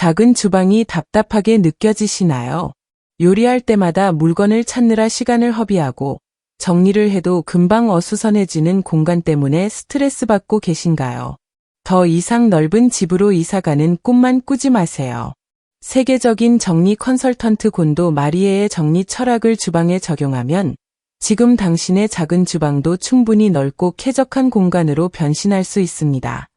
작은 주방이 답답하게 느껴지시나요? 요리할 때마다 물건을 찾느라 시간을 허비하고 정리를 해도 금방 어수선해지는 공간 때문에 스트레스 받고 계신가요? 더 이상 넓은 집으로 이사가는 꿈만 꾸지 마세요. 세계적인 정리 컨설턴트 곤도 마리에의 정리 철학을 주방에 적용하면 지금 당신의 작은 주방도 충분히 넓고 쾌적한 공간으로 변신할 수 있습니다.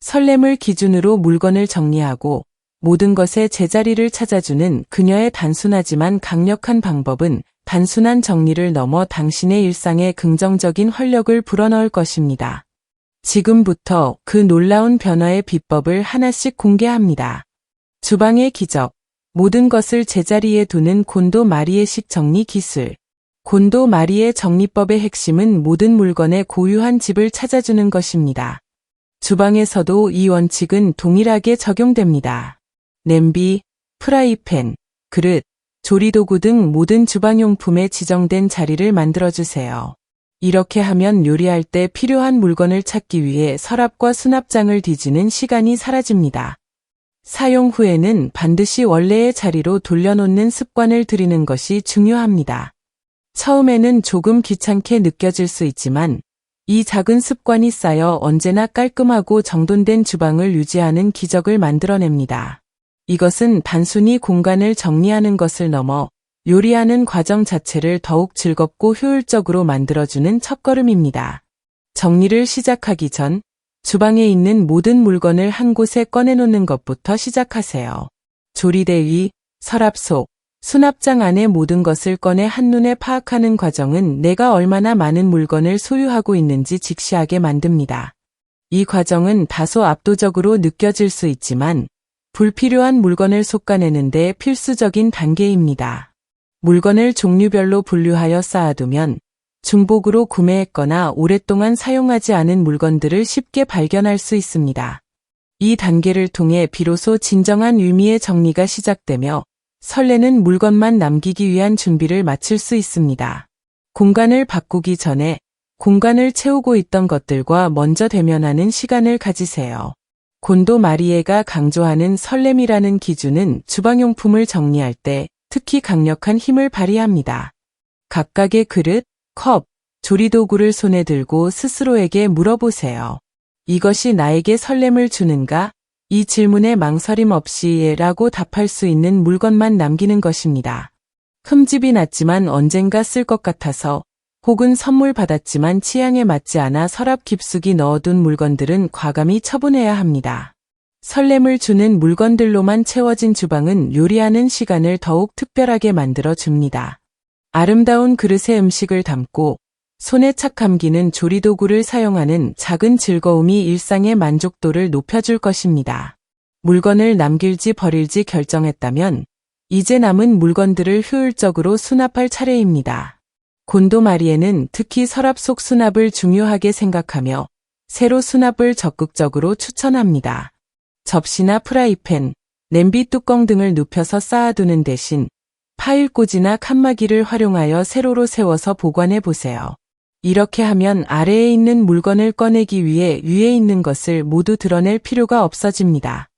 설렘을 기준으로 물건을 정리하고 모든 것의 제자리를 찾아주는 그녀의 단순하지만 강력한 방법은 단순한 정리를 넘어 당신의 일상에 긍정적인 활력을 불어넣을 것입니다. 지금부터 그 놀라운 변화의 비법을 하나씩 공개합니다. 주방의 기적, 모든 것을 제자리에 두는 곤도 마리에식 정리 기술. 곤도 마리의 정리법의 핵심은 모든 물건의 고유한 집을 찾아주는 것입니다. 주방에서도 이 원칙은 동일하게 적용됩니다. 냄비, 프라이팬, 그릇, 조리도구 등 모든 주방용품에 지정된 자리를 만들어주세요. 이렇게 하면 요리할 때 필요한 물건을 찾기 위해 서랍과 수납장을 뒤지는 시간이 사라집니다. 사용 후에는 반드시 원래의 자리로 돌려놓는 습관을 들이는 것이 중요합니다. 처음에는 조금 귀찮게 느껴질 수 있지만 이 작은 습관이 쌓여 언제나 깔끔하고 정돈된 주방을 유지하는 기적을 만들어냅니다. 이것은 단순히 공간을 정리하는 것을 넘어 요리하는 과정 자체를 더욱 즐겁고 효율적으로 만들어주는 첫걸음입니다. 정리를 시작하기 전 주방에 있는 모든 물건을 한 곳에 꺼내놓는 것부터 시작하세요. 조리대 위, 서랍 속, 수납장 안의 모든 것을 꺼내 한눈에 파악하는 과정은 내가 얼마나 많은 물건을 소유하고 있는지 직시하게 만듭니다. 이 과정은 다소 압도적으로 느껴질 수 있지만 불필요한 물건을 솎아내는데 필수적인 단계입니다. 물건을 종류별로 분류하여 쌓아두면 중복으로 구매했거나 오랫동안 사용하지 않은 물건들을 쉽게 발견할 수 있습니다. 이 단계를 통해 비로소 진정한 의미의 정리가 시작되며 설레는 물건만 남기기 위한 준비를 마칠 수 있습니다. 공간을 바꾸기 전에 공간을 채우고 있던 것들과 먼저 대면하는 시간을 가지세요. 곤도 마리에가 강조하는 설렘이라는 기준은 주방용품을 정리할 때 특히 강력한 힘을 발휘합니다. 각각의 그릇, 컵, 조리도구를 손에 들고 스스로에게 물어보세요. 이것이 나에게 설렘을 주는가? 이 질문에 망설임 없이 라고 답할 수 있는 물건만 남기는 것입니다. 흠집이 났지만 언젠가 쓸 것 같아서 혹은 선물 받았지만 취향에 맞지 않아 서랍 깊숙이 넣어둔 물건들은 과감히 처분해야 합니다. 설렘을 주는 물건들로만 채워진 주방은 요리하는 시간을 더욱 특별하게 만들어 줍니다. 아름다운 그릇에 음식을 담고 손에 착 감기는 조리도구를 사용하는 작은 즐거움이 일상의 만족도를 높여줄 것입니다. 물건을 남길지 버릴지 결정했다면 이제 남은 물건들을 효율적으로 수납할 차례입니다. 곤도 마리에는 특히 서랍 속 수납을 중요하게 생각하며 새로 수납을 적극적으로 추천합니다. 접시나 프라이팬, 냄비 뚜껑 등을 눕혀서 쌓아두는 대신 파일꽂이나 칸막이를 활용하여 세로로 세워서 보관해 보세요. 이렇게 하면 아래에 있는 물건을 꺼내기 위해 위에 있는 것을 모두 드러낼 필요가 없어집니다.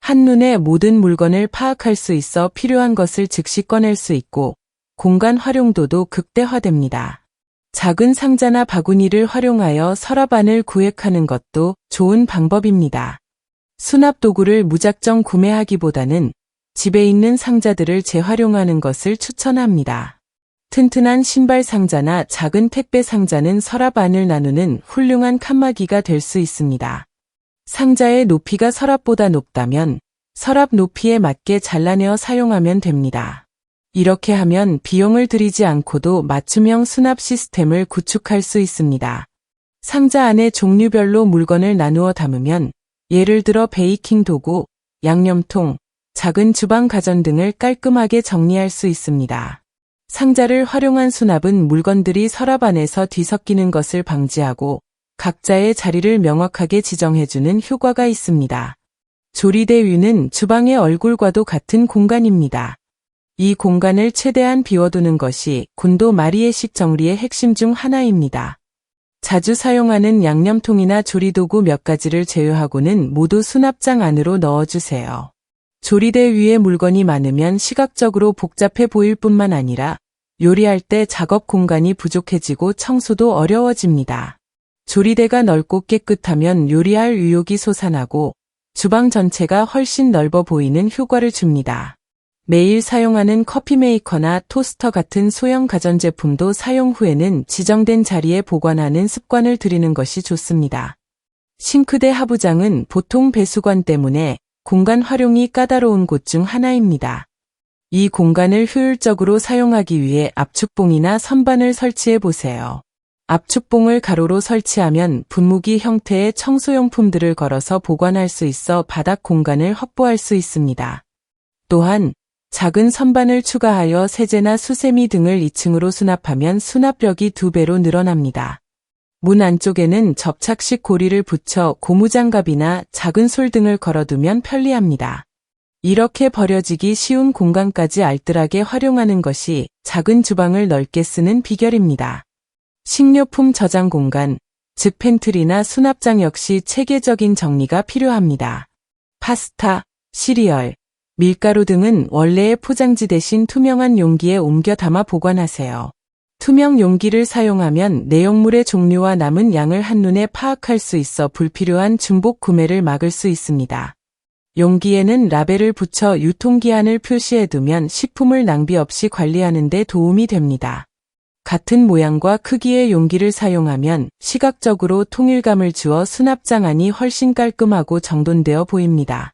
한눈에 모든 물건을 파악할 수 있어 필요한 것을 즉시 꺼낼 수 있고 공간 활용도도 극대화됩니다. 작은 상자나 바구니를 활용하여 서랍 안을 구획하는 것도 좋은 방법입니다. 수납 도구를 무작정 구매하기보다는 집에 있는 상자들을 재활용하는 것을 추천합니다. 튼튼한 신발 상자나 작은 택배 상자는 서랍 안을 나누는 훌륭한 칸막이가 될 수 있습니다. 상자의 높이가 서랍보다 높다면 서랍 높이에 맞게 잘라내어 사용하면 됩니다. 이렇게 하면 비용을 들이지 않고도 맞춤형 수납 시스템을 구축할 수 있습니다. 상자 안에 종류별로 물건을 나누어 담으면 예를 들어 베이킹 도구, 양념통, 작은 주방 가전 등을 깔끔하게 정리할 수 있습니다. 상자를 활용한 수납은 물건들이 서랍 안에서 뒤섞이는 것을 방지하고 각자의 자리를 명확하게 지정해주는 효과가 있습니다. 조리대 위는 주방의 얼굴과도 같은 공간입니다. 이 공간을 최대한 비워두는 것이 군도 마리에식 정리의 핵심 중 하나입니다. 자주 사용하는 양념통이나 조리도구 몇 가지를 제외하고는 모두 수납장 안으로 넣어주세요. 조리대 위에 물건이 많으면 시각적으로 복잡해 보일 뿐만 아니라 요리할 때 작업 공간이 부족해지고 청소도 어려워집니다. 조리대가 넓고 깨끗하면 요리할 의욕이 솟아나고 주방 전체가 훨씬 넓어 보이는 효과를 줍니다. 매일 사용하는 커피 메이커나 토스터 같은 소형 가전제품도 사용 후에는 지정된 자리에 보관하는 습관을 들이는 것이 좋습니다. 싱크대 하부장은 보통 배수관 때문에 공간 활용이 까다로운 곳 중 하나입니다. 이 공간을 효율적으로 사용하기 위해 압축봉이나 선반을 설치해 보세요. 압축봉을 가로로 설치하면 분무기 형태의 청소용품들을 걸어서 보관할 수 있어 바닥 공간을 확보할 수 있습니다. 또한 작은 선반을 추가하여 세제나 수세미 등을 2층으로 수납하면 수납력이 두 배로 늘어납니다. 문 안쪽에는 접착식 고리를 붙여 고무장갑이나 작은 솔 등을 걸어두면 편리합니다. 이렇게 버려지기 쉬운 공간까지 알뜰하게 활용하는 것이 작은 주방을 넓게 쓰는 비결입니다. 식료품 저장 공간, 즉 팬트리나 수납장 역시 체계적인 정리가 필요합니다. 파스타, 시리얼, 밀가루 등은 원래의 포장지 대신 투명한 용기에 옮겨 담아 보관하세요. 투명 용기를 사용하면 내용물의 종류와 남은 양을 한눈에 파악할 수 있어 불필요한 중복 구매를 막을 수 있습니다. 용기에는 라벨을 붙여 유통기한을 표시해 두면 식품을 낭비 없이 관리하는 데 도움이 됩니다. 같은 모양과 크기의 용기를 사용하면 시각적으로 통일감을 주어 수납장 안이 훨씬 깔끔하고 정돈되어 보입니다.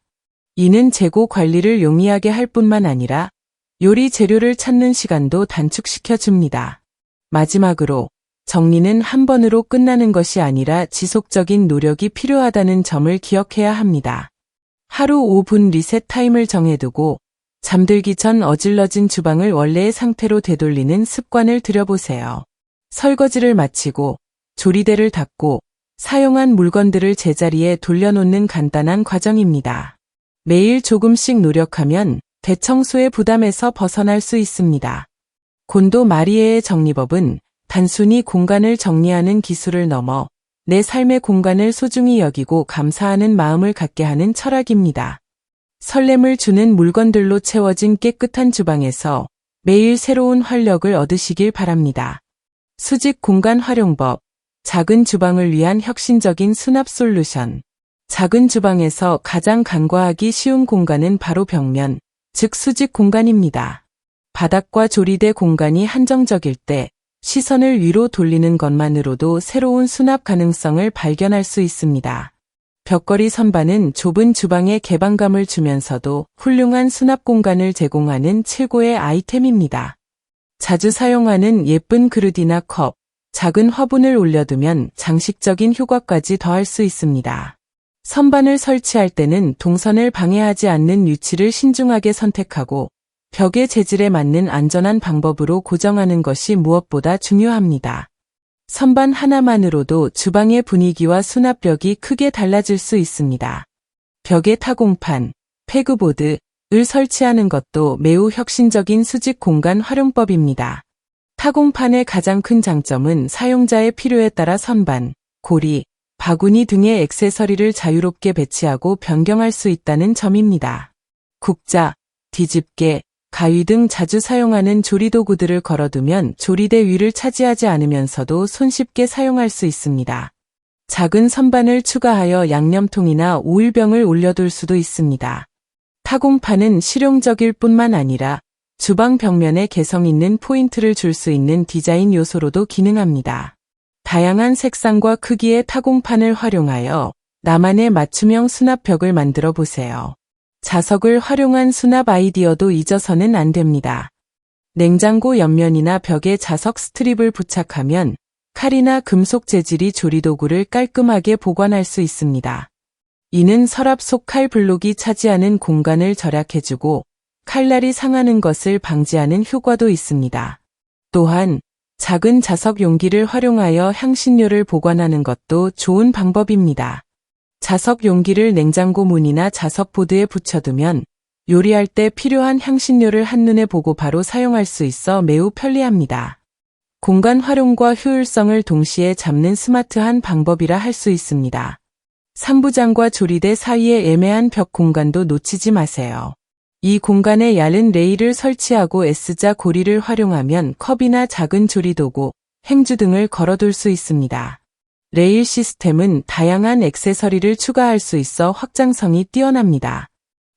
이는 재고 관리를 용이하게 할 뿐만 아니라 요리 재료를 찾는 시간도 단축시켜 줍니다. 마지막으로 정리는 한 번으로 끝나는 것이 아니라 지속적인 노력이 필요하다는 점을 기억해야 합니다. 하루 5분 리셋 타임을 정해두고 잠들기 전 어질러진 주방을 원래의 상태로 되돌리는 습관을 들여보세요. 설거지를 마치고 조리대를 닫고 사용한 물건들을 제자리에 돌려놓는 간단한 과정입니다. 매일 조금씩 노력하면 대청소의 부담에서 벗어날 수 있습니다. 곤도 마리에의 정리법은 단순히 공간을 정리하는 기술을 넘어 내 삶의 공간을 소중히 여기고 감사하는 마음을 갖게 하는 철학입니다. 설렘을 주는 물건들로 채워진 깨끗한 주방에서 매일 새로운 활력을 얻으시길 바랍니다. 수직 공간 활용법, 작은 주방을 위한 혁신적인 수납 솔루션. 작은 주방에서 가장 간과하기 쉬운 공간은 바로 벽면, 즉 수직 공간입니다. 바닥과 조리대 공간이 한정적일 때 시선을 위로 돌리는 것만으로도 새로운 수납 가능성을 발견할 수 있습니다. 벽걸이 선반은 좁은 주방에 개방감을 주면서도 훌륭한 수납 공간을 제공하는 최고의 아이템입니다. 자주 사용하는 예쁜 그릇이나 컵, 작은 화분을 올려두면 장식적인 효과까지 더할 수 있습니다. 선반을 설치할 때는 동선을 방해하지 않는 위치를 신중하게 선택하고 벽의 재질에 맞는 안전한 방법으로 고정하는 것이 무엇보다 중요합니다. 선반 하나만으로도 주방의 분위기와 수납력이 크게 달라질 수 있습니다. 벽에 타공판, 페그보드 을 설치하는 것도 매우 혁신적인 수직 공간 활용법입니다. 타공판의 가장 큰 장점은 사용자의 필요에 따라 선반, 고리, 바구니 등의 액세서리를 자유롭게 배치하고 변경할 수 있다는 점입니다. 국자, 뒤집개, 가위 등 자주 사용하는 조리도구들을 걸어두면 조리대 위를 차지하지 않으면서도 손쉽게 사용할 수 있습니다. 작은 선반을 추가하여 양념통이나 오일병을 올려둘 수도 있습니다. 타공판은 실용적일 뿐만 아니라 주방 벽면에 개성 있는 포인트를 줄 수 있는 디자인 요소로도 기능합니다. 다양한 색상과 크기의 타공판을 활용하여 나만의 맞춤형 수납벽을 만들어 보세요. 자석을 활용한 수납 아이디어도 잊어서는 안 됩니다. 냉장고 옆면이나 벽에 자석 스트립을 부착하면 칼이나 금속 재질이 조리도구를 깔끔하게 보관할 수 있습니다. 이는 서랍 속 칼 블록이 차지하는 공간을 절약해주고 칼날이 상하는 것을 방지하는 효과도 있습니다. 또한 작은 자석 용기를 활용하여 향신료를 보관하는 것도 좋은 방법입니다. 자석 용기를 냉장고 문이나 자석 보드에 붙여두면 요리할 때 필요한 향신료를 한눈에 보고 바로 사용할 수 있어 매우 편리합니다. 공간 활용과 효율성을 동시에 잡는 스마트한 방법이라 할 수 있습니다. 상부장과 조리대 사이의 애매한 벽 공간도 놓치지 마세요. 이 공간에 얇은 레일을 설치하고 S자 고리를 활용하면 컵이나 작은 조리도구, 행주 등을 걸어둘 수 있습니다. 레일 시스템은 다양한 액세서리를 추가할 수 있어 확장성이 뛰어납니다.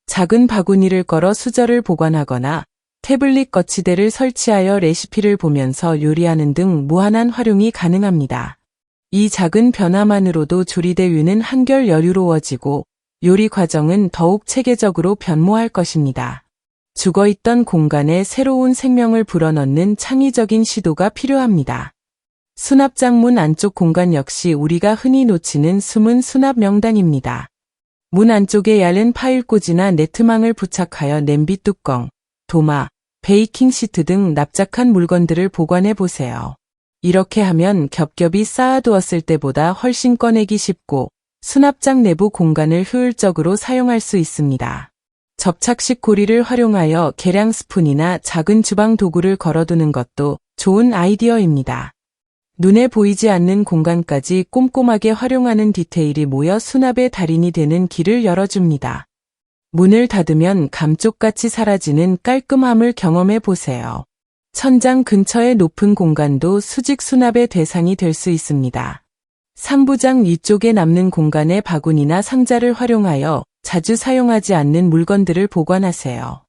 작은 바구니를 걸어 수저를 보관하거나 태블릿 거치대를 설치하여 레시피를 보면서 요리하는 등 무한한 활용이 가능합니다. 이 작은 변화만으로도 조리대 위는 한결 여유로워지고 요리 과정은 더욱 체계적으로 변모할 것입니다. 죽어있던 공간에 새로운 생명을 불어넣는 창의적인 시도가 필요합니다. 수납장 문 안쪽 공간 역시 우리가 흔히 놓치는 숨은 수납 명당입니다. 문 안쪽에 얇은 파일꽂이나 네트망을 부착하여 냄비 뚜껑, 도마, 베이킹 시트 등 납작한 물건들을 보관해 보세요. 이렇게 하면 겹겹이 쌓아두었을 때보다 훨씬 꺼내기 쉽고 수납장 내부 공간을 효율적으로 사용할 수 있습니다. 접착식 고리를 활용하여 계량 스푼이나 작은 주방 도구를 걸어두는 것도 좋은 아이디어입니다. 눈에 보이지 않는 공간까지 꼼꼼하게 활용하는 디테일이 모여 수납의 달인이 되는 길을 열어줍니다. 문을 닫으면 감쪽같이 사라지는 깔끔함을 경험해 보세요. 천장 근처의 높은 공간도 수직 수납의 대상이 될 수 있습니다. 상부장 위쪽에 남는 공간에 바구니나 상자를 활용하여 자주 사용하지 않는 물건들을 보관하세요.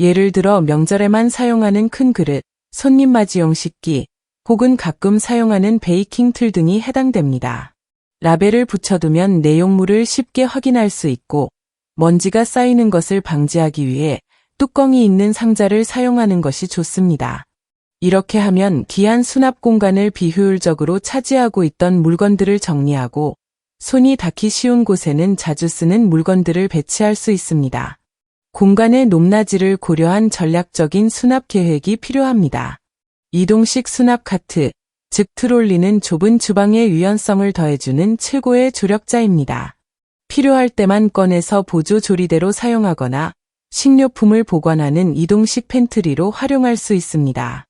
예를 들어 명절에만 사용하는 큰 그릇, 손님 맞이용 식기, 혹은 가끔 사용하는 베이킹 틀 등이 해당됩니다. 라벨을 붙여두면 내용물을 쉽게 확인할 수 있고 먼지가 쌓이는 것을 방지하기 위해 뚜껑이 있는 상자를 사용하는 것이 좋습니다. 이렇게 하면 귀한 수납 공간을 비효율적으로 차지하고 있던 물건들을 정리하고 손이 닿기 쉬운 곳에는 자주 쓰는 물건들을 배치할 수 있습니다. 공간의 높낮이를 고려한 전략적인 수납 계획이 필요합니다. 이동식 수납 카트, 즉 트롤리는 좁은 주방의 유연성을 더해주는 최고의 조력자입니다. 필요할 때만 꺼내서 보조 조리대로 사용하거나 식료품을 보관하는 이동식 팬트리로 활용할 수 있습니다.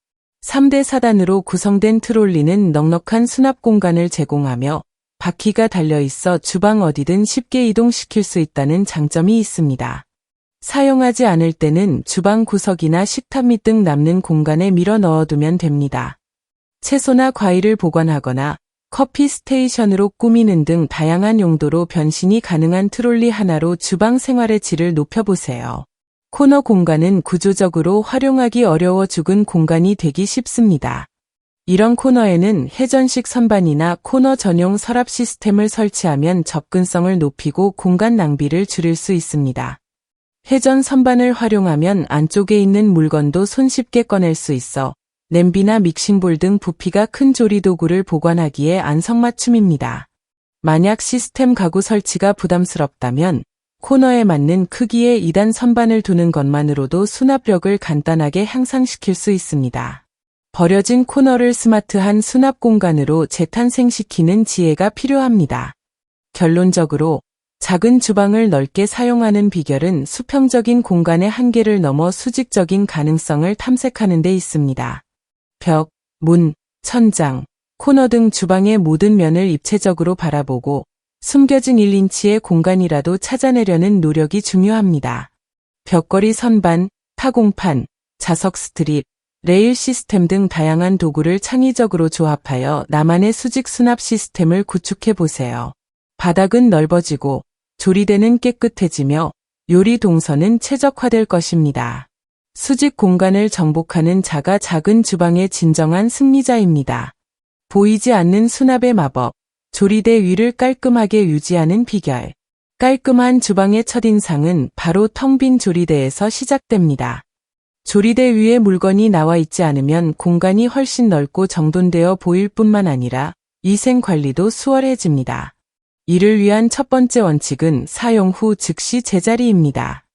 3대 사단으로 구성된 트롤리는 넉넉한 수납 공간을 제공하며 바퀴가 달려있어 주방 어디든 쉽게 이동시킬 수 있다는 장점이 있습니다. 사용하지 않을 때는 주방 구석이나 식탁 밑 등 남는 공간에 밀어 넣어두면 됩니다. 채소나 과일을 보관하거나 커피 스테이션으로 꾸미는 등 다양한 용도로 변신이 가능한 트롤리 하나로 주방 생활의 질을 높여보세요. 코너 공간은 구조적으로 활용하기 어려워 죽은 공간이 되기 쉽습니다. 이런 코너에는 회전식 선반이나 코너 전용 서랍 시스템을 설치하면 접근성을 높이고 공간 낭비를 줄일 수 있습니다. 회전 선반을 활용하면 안쪽에 있는 물건도 손쉽게 꺼낼 수 있어 냄비나 믹싱볼 등 부피가 큰 조리 도구를 보관하기에 안성맞춤입니다. 만약 시스템 가구 설치가 부담스럽다면 코너에 맞는 크기의 2단 선반을 두는 것만으로도 수납력을 간단하게 향상시킬 수 있습니다. 버려진 코너를 스마트한 수납 공간으로 재탄생시키는 지혜가 필요합니다. 결론적으로 작은 주방을 넓게 사용하는 비결은 수평적인 공간의 한계를 넘어 수직적인 가능성을 탐색하는 데 있습니다. 벽, 문, 천장, 코너 등 주방의 모든 면을 입체적으로 바라보고 숨겨진 1인치의 공간이라도 찾아내려는 노력이 중요합니다. 벽걸이 선반, 타공판, 자석 스트립, 레일 시스템 등 다양한 도구를 창의적으로 조합하여 나만의 수직 수납 시스템을 구축해 보세요. 바닥은 넓어지고 조리대는 깨끗해지며 요리 동선은 최적화될 것입니다. 수직 공간을 정복하는 자가 작은 주방의 진정한 승리자입니다. 보이지 않는 수납의 마법, 조리대 위를 깔끔하게 유지하는 비결. 깔끔한 주방의 첫인상은 바로 텅 빈 조리대에서 시작됩니다. 조리대 위에 물건이 나와 있지 않으면 공간이 훨씬 넓고 정돈되어 보일 뿐만 아니라 위생 관리도 수월해집니다. 이를 위한 첫 번째 원칙은 사용 후 즉시 제자리입니다.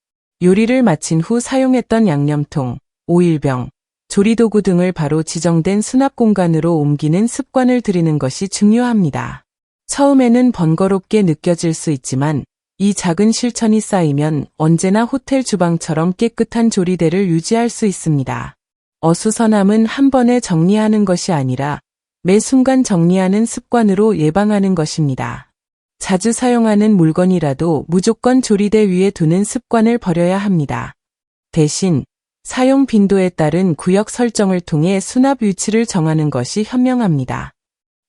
요리를 마친 후 사용했던 양념통, 오일병, 조리도구 등을 바로 지정된 수납 공간으로 옮기는 습관을 들이는 것이 중요합니다. 처음에는 번거롭게 느껴질 수 있지만 이 작은 실천이 쌓이면 언제나 호텔 주방처럼 깨끗한 조리대를 유지할 수 있습니다. 어수선함은 한 번에 정리하는 것이 아니라 매 순간 정리하는 습관으로 예방하는 것입니다. 자주 사용하는 물건이라도 무조건 조리대 위에 두는 습관을 버려야 합니다. 대신 사용 빈도에 따른 구역 설정을 통해 수납 위치를 정하는 것이 현명합니다.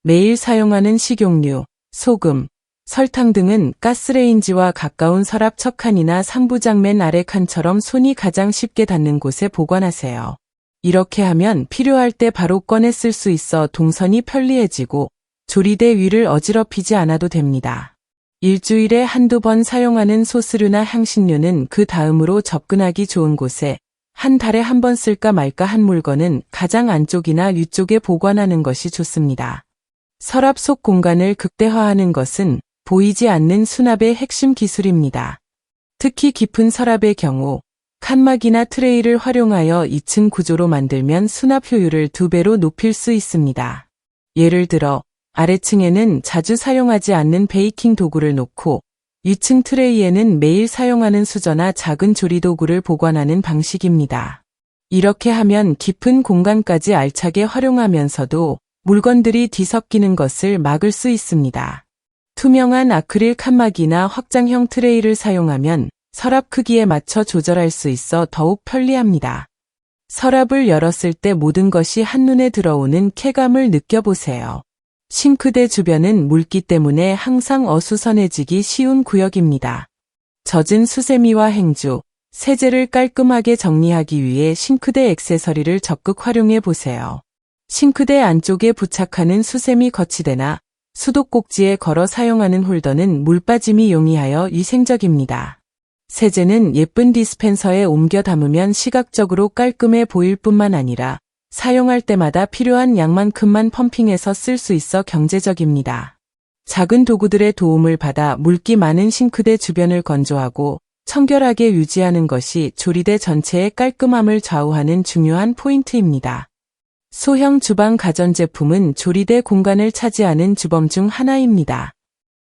매일 사용하는 식용유, 소금, 설탕 등은 가스레인지와 가까운 서랍 척칸이나 상부장맨 아래 칸처럼 손이 가장 쉽게 닿는 곳에 보관하세요. 이렇게 하면 필요할 때 바로 꺼내 쓸 수 있어 동선이 편리해지고 조리대 위를 어지럽히지 않아도 됩니다. 일주일에 한두 번 사용하는 소스류나 향신료는 그 다음으로 접근하기 좋은 곳에 한 달에 한 번 쓸까 말까 한 물건은 가장 안쪽이나 위쪽에 보관하는 것이 좋습니다. 서랍 속 공간을 극대화하는 것은 보이지 않는 수납의 핵심 기술입니다. 특히 깊은 서랍의 경우 칸막이나 트레이를 활용하여 2층 구조로 만들면 수납 효율을 두 배로 높일 수 있습니다. 예를 들어 아래층에는 자주 사용하지 않는 베이킹 도구를 놓고 위층 트레이에는 매일 사용하는 수저나 작은 조리 도구를 보관하는 방식입니다. 이렇게 하면 깊은 공간까지 알차게 활용하면서도 물건들이 뒤섞이는 것을 막을 수 있습니다. 투명한 아크릴 칸막이나 확장형 트레이를 사용하면 서랍 크기에 맞춰 조절할 수 있어 더욱 편리합니다. 서랍을 열었을 때 모든 것이 한눈에 들어오는 쾌감을 느껴보세요. 싱크대 주변은 물기 때문에 항상 어수선해지기 쉬운 구역입니다. 젖은 수세미와 행주, 세제를 깔끔하게 정리하기 위해 싱크대 액세서리를 적극 활용해 보세요. 싱크대 안쪽에 부착하는 수세미 거치대나 수도꼭지에 걸어 사용하는 홀더는 물 빠짐이 용이하여 위생적입니다. 세제는 예쁜 디스펜서에 옮겨 담으면 시각적으로 깔끔해 보일 뿐만 아니라 사용할 때마다 필요한 양만큼만 펌핑해서 쓸 수 있어 경제적입니다. 작은 도구들의 도움을 받아 물기 많은 싱크대 주변을 건조하고 청결하게 유지하는 것이 조리대 전체의 깔끔함을 좌우하는 중요한 포인트입니다. 소형 주방 가전제품은 조리대 공간을 차지하는 주범 중 하나입니다.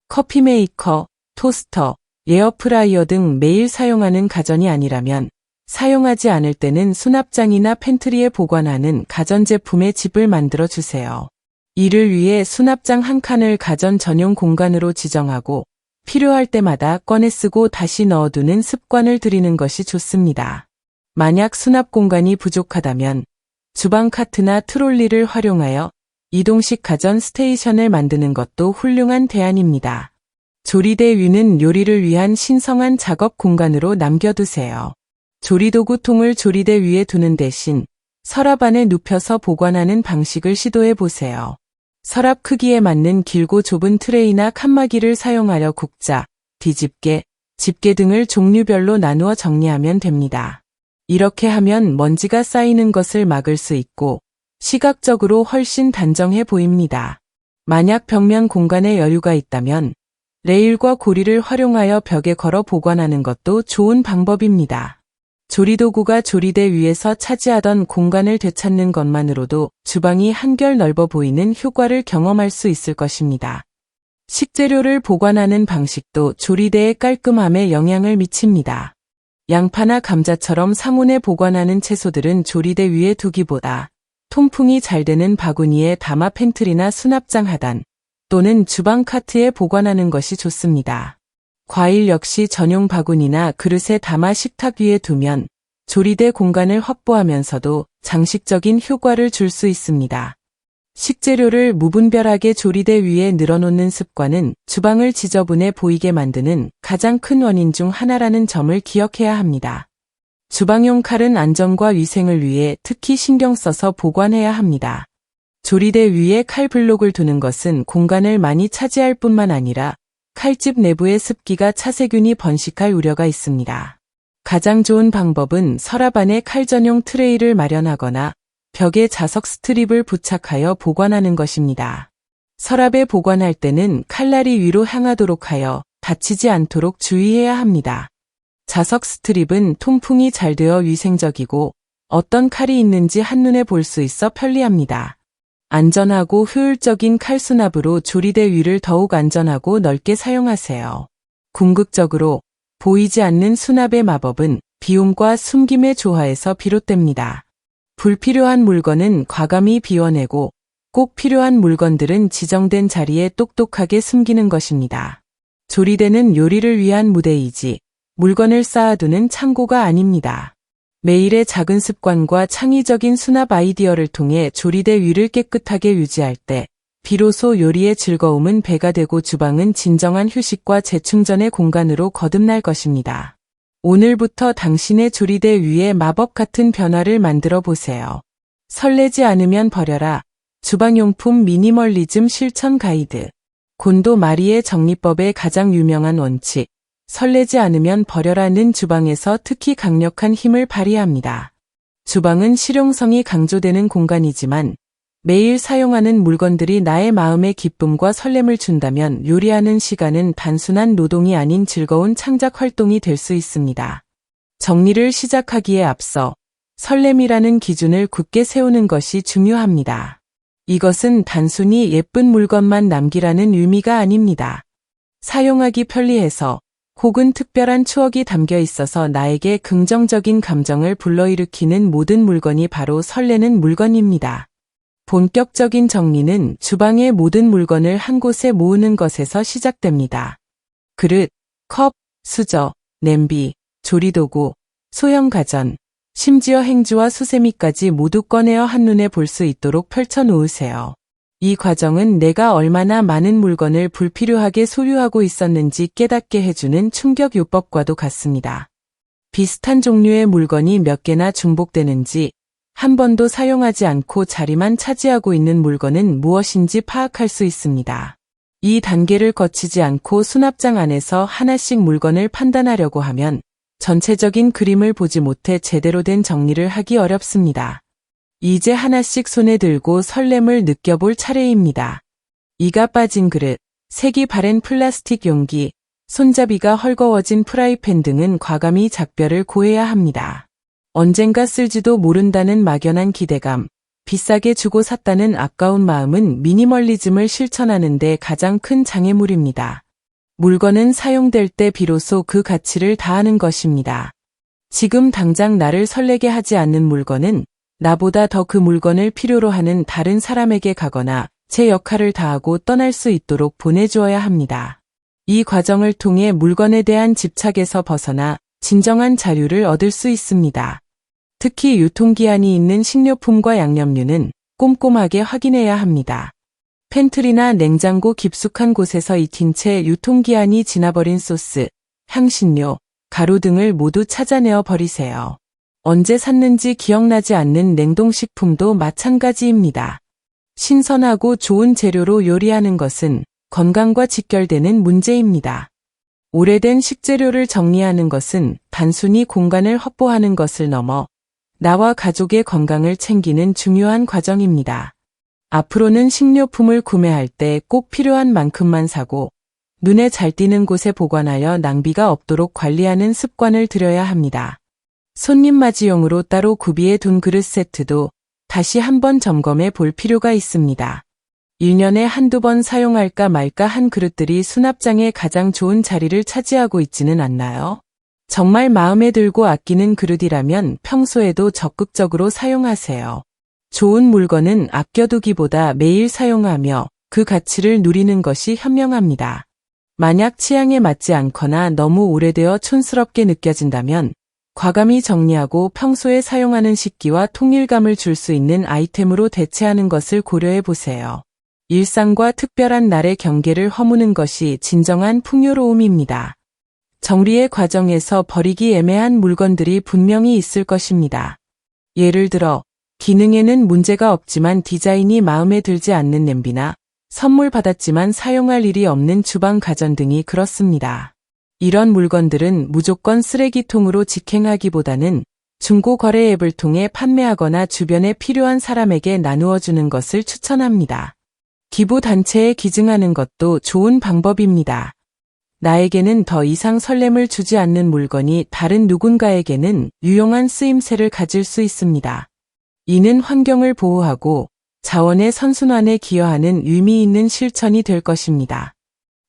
커피 메이커, 토스터, 에어프라이어 등 매일 사용하는 가전이 아니라면 사용하지 않을 때는 수납장이나 팬트리에 보관하는 가전제품의 집을 만들어 주세요. 이를 위해 수납장 한 칸을 가전 전용 공간으로 지정하고 필요할 때마다 꺼내 쓰고 다시 넣어두는 습관을 들이는 것이 좋습니다. 만약 수납 공간이 부족하다면 주방 카트나 트롤리를 활용하여 이동식 가전 스테이션을 만드는 것도 훌륭한 대안입니다. 조리대 위는 요리를 위한 신성한 작업 공간으로 남겨두세요. 조리도구 통을 조리대 위에 두는 대신 서랍 안에 눕혀서 보관하는 방식을 시도해 보세요. 서랍 크기에 맞는 길고 좁은 트레이나 칸막이를 사용하여 국자, 뒤집개, 집게 등을 종류별로 나누어 정리하면 됩니다. 이렇게 하면 먼지가 쌓이는 것을 막을 수 있고 시각적으로 훨씬 단정해 보입니다. 만약 벽면 공간에 여유가 있다면 레일과 고리를 활용하여 벽에 걸어 보관하는 것도 좋은 방법입니다. 조리도구가 조리대 위에서 차지하던 공간을 되찾는 것만으로도 주방이 한결 넓어 보이는 효과를 경험할 수 있을 것입니다. 식재료를 보관하는 방식도 조리대의 깔끔함에 영향을 미칩니다. 양파나 감자처럼 상온에 보관하는 채소들은 조리대 위에 두기보다 통풍이 잘 되는 바구니에 담아 팬트리나 수납장 하단 또는 주방 카트에 보관하는 것이 좋습니다. 과일 역시 전용 바구니나 그릇에 담아 식탁 위에 두면 조리대 공간을 확보하면서도 장식적인 효과를 줄 수 있습니다. 식재료를 무분별하게 조리대 위에 늘어놓는 습관은 주방을 지저분해 보이게 만드는 가장 큰 원인 중 하나라는 점을 기억해야 합니다. 주방용 칼은 안전과 위생을 위해 특히 신경 써서 보관해야 합니다. 조리대 위에 칼 블록을 두는 것은 공간을 많이 차지할 뿐만 아니라 칼집 내부의 습기가 차세균이 번식할 우려가 있습니다. 가장 좋은 방법은 서랍 안에 칼 전용 트레이를 마련하거나 벽에 자석 스트립을 부착하여 보관하는 것입니다. 서랍에 보관할 때는 칼날이 위로 향하도록 하여 다치지 않도록 주의해야 합니다. 자석 스트립은 통풍이 잘 되어 위생적이고 어떤 칼이 있는지 한눈에 볼 수 있어 편리합니다. 안전하고 효율적인 칼 수납으로 조리대 위를 더욱 안전하고 넓게 사용하세요. 궁극적으로 보이지 않는 수납의 마법은 비움과 숨김의 조화에서 비롯됩니다. 불필요한 물건은 과감히 비워내고 꼭 필요한 물건들은 지정된 자리에 똑똑하게 숨기는 것입니다. 조리대는 요리를 위한 무대이지 물건을 쌓아두는 창고가 아닙니다. 매일의 작은 습관과 창의적인 수납 아이디어를 통해 조리대 위를 깨끗하게 유지할 때 비로소 요리의 즐거움은 배가 되고 주방은 진정한 휴식과 재충전의 공간으로 거듭날 것입니다. 오늘부터 당신의 조리대 위에 마법 같은 변화를 만들어 보세요. 설레지 않으면 버려라. 주방용품 미니멀리즘 실천 가이드. 곤도 마리의 정리법의 가장 유명한 원칙. 설레지 않으면 버려라는 주방에서 특히 강력한 힘을 발휘합니다. 주방은 실용성이 강조되는 공간이지만 매일 사용하는 물건들이 나의 마음에 기쁨과 설렘을 준다면 요리하는 시간은 단순한 노동이 아닌 즐거운 창작 활동이 될 수 있습니다. 정리를 시작하기에 앞서 설렘이라는 기준을 굳게 세우는 것이 중요합니다. 이것은 단순히 예쁜 물건만 남기라는 의미가 아닙니다. 사용하기 편리해서 혹은 특별한 추억이 담겨 있어서 나에게 긍정적인 감정을 불러일으키는 모든 물건이 바로 설레는 물건입니다. 본격적인 정리는 주방의 모든 물건을 한 곳에 모으는 것에서 시작됩니다. 그릇, 컵, 수저, 냄비, 조리도구, 소형 가전, 심지어 행주와 수세미까지 모두 꺼내어 한눈에 볼 수 있도록 펼쳐 놓으세요. 이 과정은 내가 얼마나 많은 물건을 불필요하게 소유하고 있었는지 깨닫게 해주는 충격 요법과도 같습니다. 비슷한 종류의 물건이 몇 개나 중복되는지 한 번도 사용하지 않고 자리만 차지하고 있는 물건은 무엇인지 파악할 수 있습니다. 이 단계를 거치지 않고 수납장 안에서 하나씩 물건을 판단하려고 하면 전체적인 그림을 보지 못해 제대로 된 정리를 하기 어렵습니다. 이제 하나씩 손에 들고 설렘을 느껴볼 차례입니다. 이가 빠진 그릇, 색이 바랜 플라스틱 용기, 손잡이가 헐거워진 프라이팬 등은 과감히 작별을 고해야 합니다. 언젠가 쓸지도 모른다는 막연한 기대감, 비싸게 주고 샀다는 아까운 마음은 미니멀리즘을 실천하는데 가장 큰 장애물입니다. 물건은 사용될 때 비로소 그 가치를 다하는 것입니다. 지금 당장 나를 설레게 하지 않는 물건은 나보다 더 그 물건을 필요로 하는 다른 사람에게 가거나 제 역할을 다하고 떠날 수 있도록 보내주어야 합니다. 이 과정을 통해 물건에 대한 집착에서 벗어나 진정한 자유를 얻을 수 있습니다. 특히 유통기한이 있는 식료품과 양념류는 꼼꼼하게 확인해야 합니다. 팬트리나 냉장고 깊숙한 곳에서 익힌 채 유통기한이 지나버린 소스, 향신료, 가루 등을 모두 찾아내어 버리세요. 언제 샀는지 기억나지 않는 냉동식품도 마찬가지입니다. 신선하고 좋은 재료로 요리하는 것은 건강과 직결되는 문제입니다. 오래된 식재료를 정리하는 것은 단순히 공간을 확보하는 것을 넘어 나와 가족의 건강을 챙기는 중요한 과정입니다. 앞으로는 식료품을 구매할 때 꼭 필요한 만큼만 사고 눈에 잘 띄는 곳에 보관하여 낭비가 없도록 관리하는 습관을 들여야 합니다. 손님 맞이용으로 따로 구비해 둔 그릇 세트도 다시 한번 점검해 볼 필요가 있습니다. 1년에 한두 번 사용할까 말까 한 그릇들이 수납장에 가장 좋은 자리를 차지하고 있지는 않나요? 정말 마음에 들고 아끼는 그릇이라면 평소에도 적극적으로 사용하세요. 좋은 물건은 아껴두기보다 매일 사용하며 그 가치를 누리는 것이 현명합니다. 만약 취향에 맞지 않거나 너무 오래되어 촌스럽게 느껴진다면 과감히 정리하고 평소에 사용하는 식기와 통일감을 줄 수 있는 아이템으로 대체하는 것을 고려해 보세요. 일상과 특별한 날의 경계를 허무는 것이 진정한 풍요로움입니다. 정리의 과정에서 버리기 애매한 물건들이 분명히 있을 것입니다. 예를 들어, 기능에는 문제가 없지만 디자인이 마음에 들지 않는 냄비나 선물 받았지만 사용할 일이 없는 주방 가전 등이 그렇습니다. 이런 물건들은 무조건 쓰레기통으로 직행하기보다는 중고 거래 앱을 통해 판매하거나 주변에 필요한 사람에게 나누어 주는 것을 추천합니다. 기부 단체에 기증하는 것도 좋은 방법입니다. 나에게는 더 이상 설렘을 주지 않는 물건이 다른 누군가에게는 유용한 쓰임새를 가질 수 있습니다. 이는 환경을 보호하고 자원의 선순환에 기여하는 의미 있는 실천이 될 것입니다.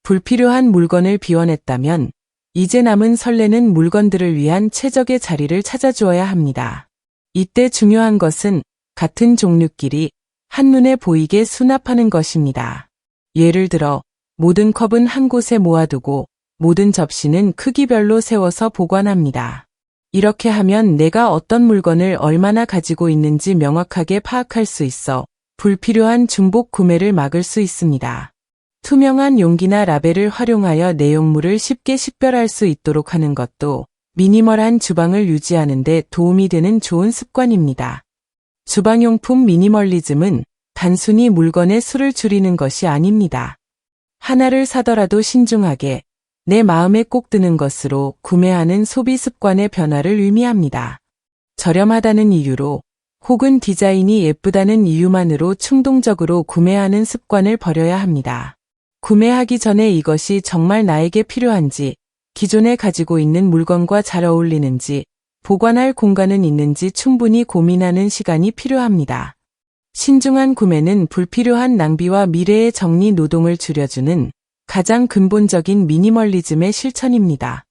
불필요한 물건을 비워냈다면 이제 남은 설레는 물건들을 위한 최적의 자리를 찾아주어야 합니다. 이때 중요한 것은 같은 종류끼리 한눈에 보이게 수납하는 것입니다. 예를 들어 모든 컵은 한 곳에 모아두고 모든 접시는 크기별로 세워서 보관합니다. 이렇게 하면 내가 어떤 물건을 얼마나 가지고 있는지 명확하게 파악할 수 있어 불필요한 중복 구매를 막을 수 있습니다. 투명한 용기나 라벨을 활용하여 내용물을 쉽게 식별할 수 있도록 하는 것도 미니멀한 주방을 유지하는 데 도움이 되는 좋은 습관입니다. 주방용품 미니멀리즘은 단순히 물건의 수를 줄이는 것이 아닙니다. 하나를 사더라도 신중하게 내 마음에 꼭 드는 것으로 구매하는 소비 습관의 변화를 의미합니다. 저렴하다는 이유로 혹은 디자인이 예쁘다는 이유만으로 충동적으로 구매하는 습관을 버려야 합니다. 구매하기 전에 이것이 정말 나에게 필요한지, 기존에 가지고 있는 물건과 잘 어울리는지, 보관할 공간은 있는지 충분히 고민하는 시간이 필요합니다. 신중한 구매는 불필요한 낭비와 미래의 정리 노동을 줄여주는 가장 근본적인 미니멀리즘의 실천입니다.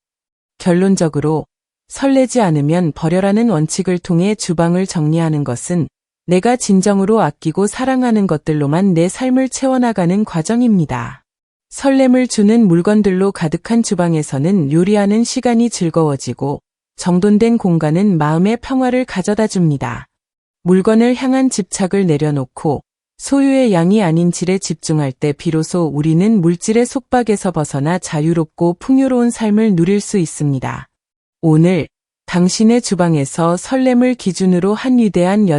결론적으로 설레지 않으면 버려라는 원칙을 통해 주방을 정리하는 것은 내가 진정으로 아끼고 사랑하는 것들로만 내 삶을 채워나가는 과정입니다. 설렘을 주는 물건들로 가득한 주방에서는 요리하는 시간이 즐거워지고 정돈된 공간은 마음의 평화를 가져다 줍니다. 물건을 향한 집착을 내려놓고 소유의 양이 아닌 질에 집중할 때 비로소 우리는 물질의 속박에서 벗어나 자유롭고 풍요로운 삶을 누릴 수 있습니다. 오늘 당신의 주방에서 설렘을 기준으로 한 위대한 여